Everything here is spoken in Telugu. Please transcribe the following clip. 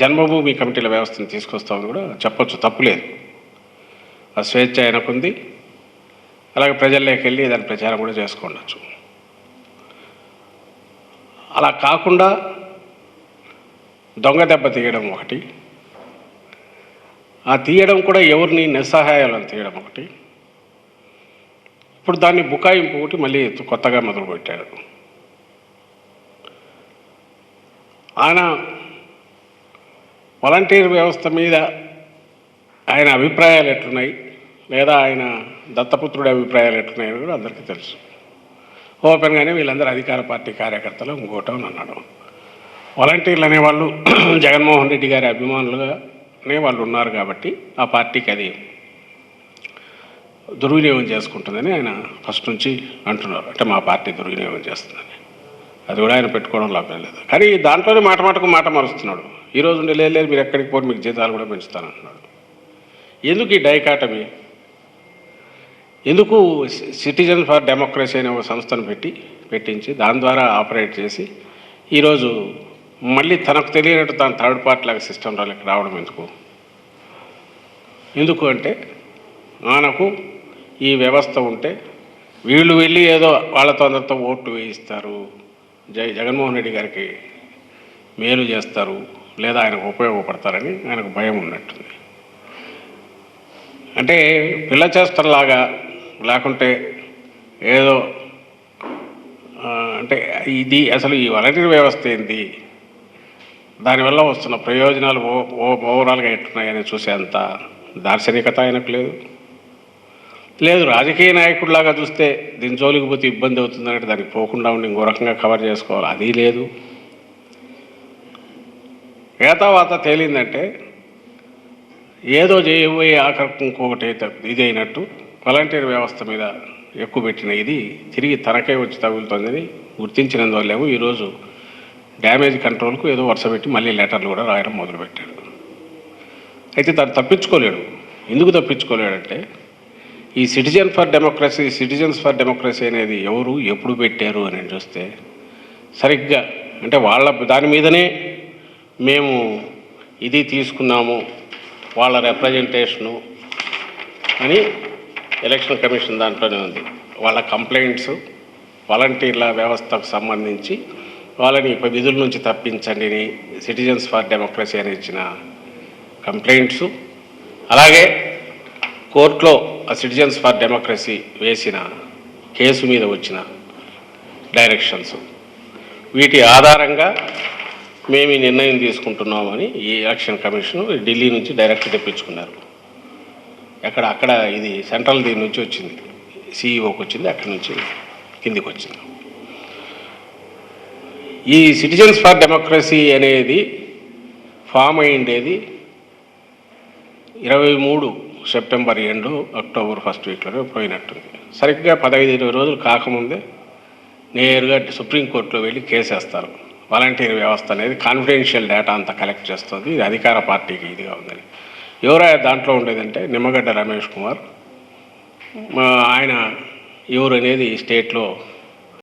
జన్మభూమి కమిటీల వ్యవస్థను తీసుకొస్తామని కూడా చెప్పొచ్చు తప్పులేదు ఆ స్వేచ్ఛ ఆయనకుంది. అలాగే ప్రజల్లోకి వెళ్ళి దాని ప్రచారం కూడా చేసుకోవచ్చు అలా కాకుండా దొంగ దెబ్బ తీయడం ఒకటి. ఆ తీయడం కూడా ఎవరిని నిస్సహాయాలను తీయడం ఒకటి. ఇప్పుడు దాన్ని బుకాయింపు ఒకటి మళ్ళీ కొత్తగా మొదలుపెట్టాడు ఆయన వాలంటీర్ వ్యవస్థ మీద ఆయన అభిప్రాయాలు ఎట్లున్నాయి? లేదా ఆయన దత్తపుత్రుడి అభిప్రాయాలు ఎట్లున్నాయని కూడా అందరికీ తెలుసు. ఓపెన్గానే వీళ్ళందరూ అధికార పార్టీ కార్యకర్తలు ఇంకోటం అన్నాడు వాలంటీర్లు అనేవాళ్ళు జగన్మోహన్ రెడ్డి గారి అభిమానులుగానే వాళ్ళు ఉన్నారు కాబట్టి ఆ పార్టీకి అది దుర్వినియోగం చేసుకుంటుందని ఆయన ఫస్ట్ నుంచి అంటున్నారు. అంటే మా పార్టీ దుర్వినియోగం చేస్తుందని. అది కూడా ఆయన పెట్టుకోవడం లాభం లేదు. కానీ దాంట్లోనే మాట మాటకు మాట మారుస్తున్నాడు. ఈరోజు రోజు ఉండి లేదు లేదు మీరు ఎక్కడికి పోరు మీకు జీతాలు కూడా పెంచుతానంటున్నాడు. ఎందుకు ఈ డైకాటమీ? ఎందుకు సిటిజన్ ఫర్ డెమోక్రసీ అనే ఒక సంస్థను పెట్టి పెట్టించి దాని ద్వారా ఆపరేట్ చేసి ఈరోజు మళ్ళీ తనకు తెలియనట్టు తన థర్డ్ పార్టీ లాగా సిస్టమ్ రావడం ఎందుకు? ఎందుకు అంటే మనకు ఈ వ్యవస్థ ఉంటే వీళ్ళు వెళ్ళి ఏదో వాళ్ళతో అందరితో ఓట్లు వేయిస్తారు. జై జగన్మోహన్ రెడ్డి గారికి మేలు చేస్తారు. లేదా ఆయనకు ఉపయోగపడతారని ఆయనకు భయం ఉన్నట్టుంది. అంటే పిల్ల చేష్టలాగా లేకుంటే ఏదో అంటే ఇది అసలు ఈ వాలంటీర్ వ్యవస్థ ఏంది? దానివల్ల వస్తున్న ప్రయోజనాలు ఓ ఓ- ఓవరాల్గా ఎట్టున్నాయని చూసేంత దార్శనికత ఆయనకు లేదు. లేదు రాజకీయ నాయకుడిలాగా చూస్తే దీని జోలికి పోతే ఇబ్బంది అవుతుందంటే దానికి పోకుండా ఉండి ఇంకో రకంగా కవర్ చేసుకోవాలి. అది లేదు. ఏతావాత తేలిందంటే ఏదో చేయబోయే ఆకర్షణ ఇంకొకటి అయితే ఇది అయినట్టు వాలంటీర్ వ్యవస్థ మీద ఎక్కువ పెట్టిన ఇది తిరిగి తనకే వచ్చి తగులుతుందని గుర్తించినందువల్లేమో ఈరోజు డ్యామేజ్ కంట్రోల్కు ఏదో వరుస పెట్టి మళ్ళీ లెటర్లు కూడా రాయడం మొదలుపెట్టాడు. అయితే తను తప్పించుకోలేడు. ఎందుకు తప్పించుకోలేడంటే ఈ citizen for democracy citizens for democracy అనేది ఎవరు ఎప్పుడు పెట్టారు అని చూస్తే సరిగ్గా అంటే వాళ్ళ దాని మీదనే మేము ఇది తీసుకున్నాము వాళ్ళ రిప్రజెంటేషను అని ఎలక్షన్ కమిషన్ దాంట్లోనే ఉంది. వాళ్ళ కంప్లైంట్స్ వాలంటీర్ల వ్యవస్థకు సంబంధించి వాళ్ళని ఇప్పుడు విధుల నుంచి తప్పించండి సిటిజన్స్ ఫర్ డెమోక్రసీ అని ఇచ్చిన కంప్లైంట్స్ అలాగే కోర్టులో ఆ సిటిజన్స్ ఫర్ డెమోక్రసీ వేసిన కేసు మీద వచ్చిన డైరెక్షన్స్ వీటి ఆధారంగా మేము ఈ నిర్ణయం తీసుకుంటున్నామని ఈ ఎలక్షన్ కమిషన్ ఢిల్లీ నుంచి డైరెక్ట్ తెప్పించుకున్నారు. ఎక్కడ అక్కడ ఇది సెంట్రల్ దీని నుంచి వచ్చింది. సిఇఓకి వచ్చింది అక్కడి నుంచి కిందికి వచ్చింది. ఈ సిటిజన్స్ ఫర్ డెమోక్రసీ అనేది ఫామ్ అయ్యిండేది ఇరవై మూడు సెప్టెంబర్ ఎండు అక్టోబర్ ఫస్ట్ వీక్లోనే పోయినట్టుంది. సరిగ్గా పదహైదు ఇరవై రోజులు కాకముందే నేరుగా సుప్రీంకోర్టులో వెళ్ళి కేసేస్తారు. వాలంటీర్ వ్యవస్థ అనేది కాన్ఫిడెన్షియల్ డేటా అంతా కలెక్ట్ చేస్తుంది. ఇది అధికార పార్టీకి ఇదిగా ఉందని. ఎవరో దాంట్లో ఉండేదంటే నిమ్మగడ్డ రమేష్ కుమార్. ఆయన ఎవరు అనేది స్టేట్లో